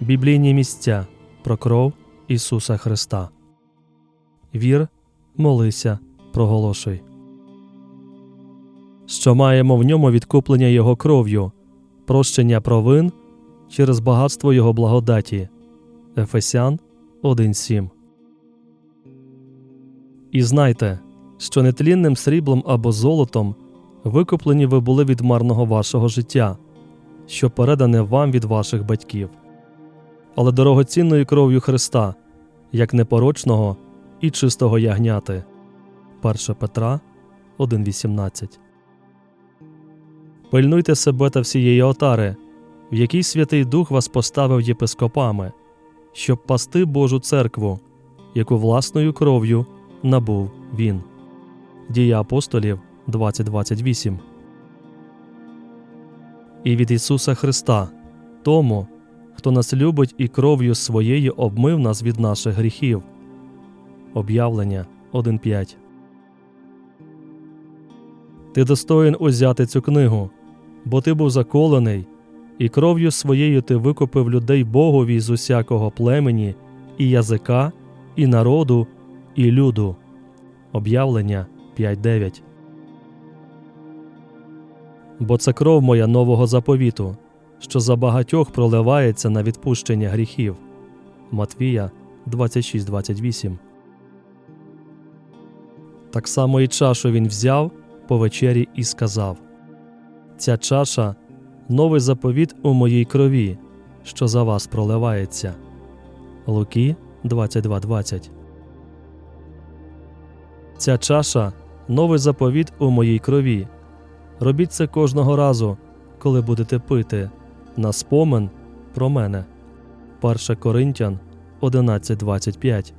Біблійні місця про кров Ісуса Христа. Вір, молися, проголошуй. Що маємо в ньому відкуплення Його кров'ю, прощення провин через багатство Його благодаті. Ефесян 1.7. І знайте, що нетлінним сріблом або золотом викуплені ви були від марного вашого життя, що передане вам від ваших батьків, але дорогоцінною кров'ю Христа, як непорочного і чистого ягняти. 1 Петра 1.18 Пильнуйте себе та всієї отари, в якій Святий Дух вас поставив єпископами, щоб пасти Божу церкву, яку власною кров'ю набув він. Дія апостолів 20.28 І від Ісуса Христа, тому, хто нас любить і кров'ю своєю обмив нас від наших гріхів. Об'явлення 1.5 Ти достоїн узяти цю книгу, бо ти був заколений, і кров'ю своєю ти викупив людей Богові з усякого племені, і язика, і народу, і люду. Об'явлення 5.9 Бо це кров моя нового заповіту, що за багатьох проливається на відпущення гріхів. Матвія 26.28 Так само і чашу він взяв по вечері і сказав Ця чаша новий заповіт у моїй крові, що за вас проливається. Луки 22.20 Ця чаша новий заповіт у моїй крові. Робіть це кожного разу, коли будете пити, на спомин про мене. 1 Коринтян 11.25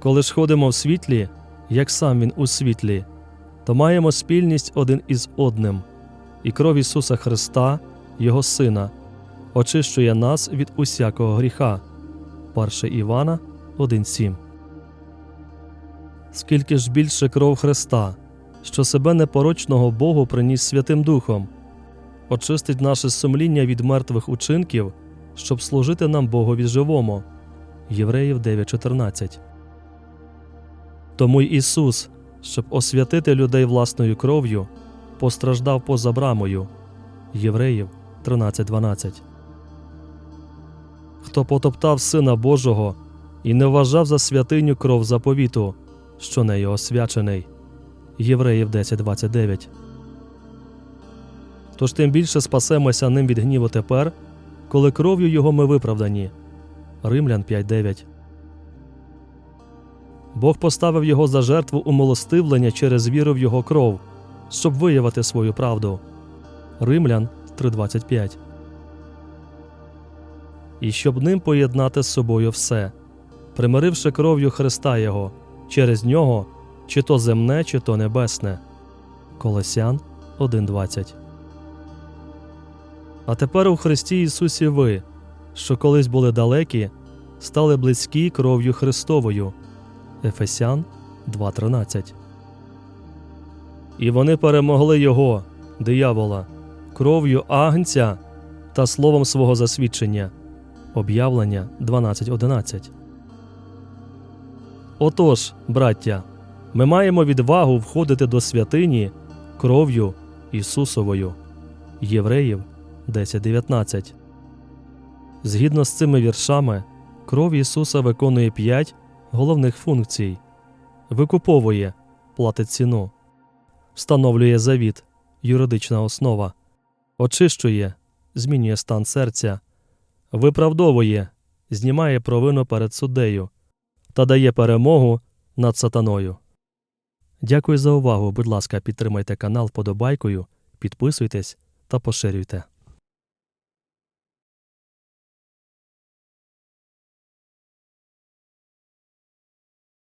Коли ж ходимо в світлі, як сам він у світлі, то маємо спільність один із одним, і кров Ісуса Христа, Його Сина, очищує нас від усякого гріха. 1 Івана 1.7 Скільки ж більше кров Христа, що себе непорочного Богу приніс Святим Духом, очистить наше сумління від мертвих учинків, щоб служити нам Богові живому. Євреїв 9.14 Тому й Ісус, щоб освятити людей власною кров'ю, постраждав поза брамою. Євреїв 13.12 Хто потоптав Сина Божого і не вважав за святиню кров заповіту, що нею освячений. Євреїв 10.29 Тож тим більше спасемося ним від гніву тепер, коли кров'ю його ми виправдані. Римлян 5.9 Бог поставив його за жертву умилостивлення через віру в його кров, щоб виявити свою правду. Римлян 3.25 І щоб ним поєднати з собою все, примиривши кров'ю Христа Його, через нього, чи то земне, чи то небесне. Колосян 1.20 А тепер у Христі Ісусі ви, що колись були далекі, стали близькі кров'ю Христовою. Ефесян 2.13 І вони перемогли Його, диявола, кров'ю Агнця та словом свого засвідчення. Об'явлення 12.11 Отож, браття, ми маємо відвагу входити до святині кров'ю Ісусовою. Євреїв 10.19 Згідно з цими віршами, кров Ісуса виконує п'ять головних функцій: викуповує, платить ціну, встановлює завіт, юридична основа, очищує, змінює стан серця, виправдовує, знімає провину перед суддею та дає перемогу над сатаною. Дякую за увагу. Будь ласка, підтримайте канал вподобайкою, підписуйтесь та поширюйте.